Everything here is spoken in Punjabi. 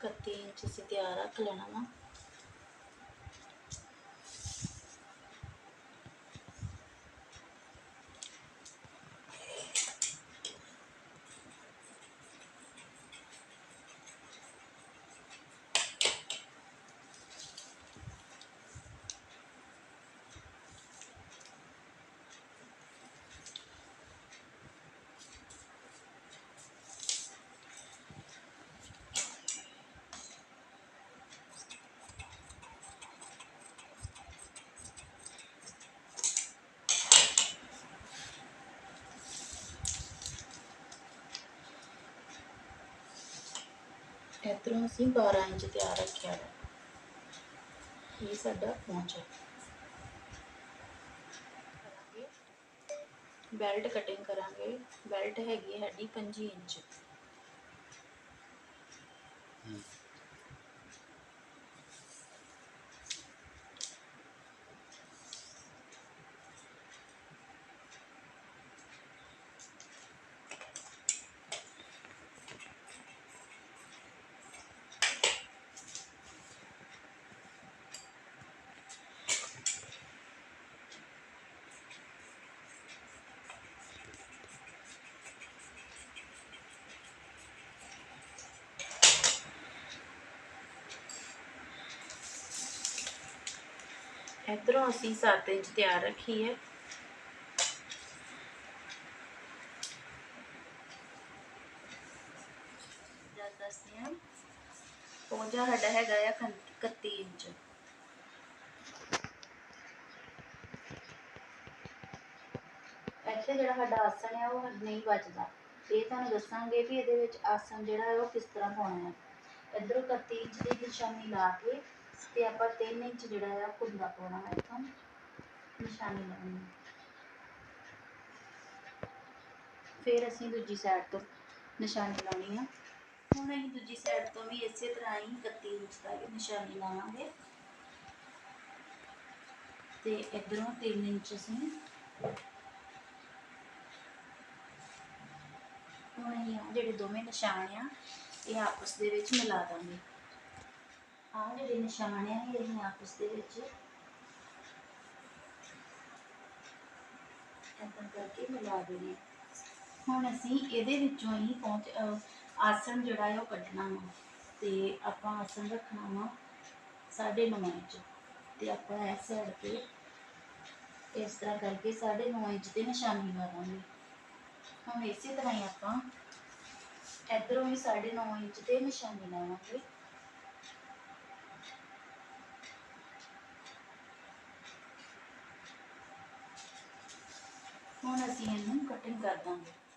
31 ਇੰਚ ਅਸੀਂ ਤਿਆਰ ਇੱਧਰੋਂ ਅਸੀਂ 12 ਇੰਚ ਤਿਆਰ ਰੱਖਿਆ ਹੈ ਇਹ ਸਾਡਾ ਪਹੁੰਚ ਹੈ। ਬੈਲਟ ਕਟਿੰਗ ਕਰਾਂਗੇ। ਬੈਲਟ ਹੈਗੀ ਸਾਡੀ 25 ਇੰਚ। ਇੱਧਰੋਂ ਅਸੀਂ 7 ਇੰਚ ਤਿਆਰ ਰੱਖੀ ਹੈ। ਦੱਸਦੇ ਹਾਂ ਪੌਂਜਾ ਸਾਡਾ ਹੈਗਾ ਆ 31 ਇੰਚ। ਇੱਥੇ ਜਿਹੜਾ ਸਾਡਾ ਆਸਣ ਹੈ ਉਹ ਨਹੀਂ ਬਚਦਾ। ਇਹ ਤੁਹਾਨੂੰ ਦੱਸਾਂਗੇ ਵੀ ਇਹਦੇ ਵਿੱਚ ਆਸਣ ਜਿਹੜਾ ਹੈ, ਉਹ ਕਿਸ ਤਰ੍ਹਾਂ ਪਾਉਣਾ ਹੈ। ਇੱਧਰੋਂ 31 ਇੰਚ ਦੀ ਨਿਸ਼ਾਨੀ ਲਾ ਕੇ ਤੇ ਆਪਾਂ 3 ਇੰਚ ਜਿਹੜਾ ਆ ਕੁੰਦਾ ਪਾਉਣਾ ਹੈ ਇੱਥੋਂ। ਨਿਸ਼ਾਨੀ ਲਾਉਣੀ ਫਿਰ ਅਸੀਂ ਦੂਜੀ ਸਾਈਡ ਤੋਂ ਨਿਸ਼ਾਨੀ ਲਾਉਣੀ ਆ। ਹੁਣ ਅਸੀਂ ਦੂਜੀ ਸਾਈਡ ਤੋਂ ਵੀ ਇਸੇ ਤਰ੍ਹਾਂ ਹੀ 31 ਇੰਚ ਤੱਕ ਨਿਸ਼ਾਨੀ ਲਾਵਾਂਗੇ। ਤੇ ਇਧਰੋਂ 3 ਇੰਚ ਅਸੀਂ ਹੁਣ ਅਸੀਂ ਜਿਹੜੇ ਦੋਵੇਂ ਨਿਸ਼ਾਨ ਆ, ਇਹ ਆਪਸ ਦੇ ਵਿੱਚ ਮਿਲਾ ਦਾਂਗੇ। ਆਹ ਜਿਹੜੇ ਨਿਸ਼ਾਨ ਆ, ਇਹ ਅਸੀਂ ਆਪਸ ਦੇ ਵਿੱਚ ਏਦਾਂ ਕਰਕੇ ਮਿਲਾ ਦੇਣੇ ਹੁਣ ਅਸੀਂ ਇਹਦੇ ਵਿੱਚੋਂ ਹੀ ਪਹੁੰਚ ਆਸਣ ਜਿਹੜਾ ਹੈ ਉਹ ਕੱਢਣਾ ਵਾ ਤੇ ਆਪਾਂ ਆਸਣ ਰੱਖਣਾ ਵਾ ਸਾਢੇ ਨੌ ਇੰਚ ਤੇ ਆਪਾਂ ਇਸ ਸਾਈਡ ਤੇ ਇਸ ਤਰ੍ਹਾਂ ਕਰਕੇ ਸਾਢੇ ਨੌ ਇੰਚ ਤੇ ਨਿਸ਼ਾਨੀ ਲਾ ਹੁਣ ਇਸੇ ਤਰ੍ਹਾਂ ਹੀ ਆਪਾਂ ਇਧਰੋਂ ਵੀ ਸਾਢੇ ਨੌ ਇੰਚ ਤੇ ਨਿਸ਼ਾਨੀ ਲਾਵਾਂਗੇ। ਹੁਣ ਅਸੀਂ ਇਹਨੂੰ ਕਟਿੰਗ ਕਰ ਦਾਂਗੇ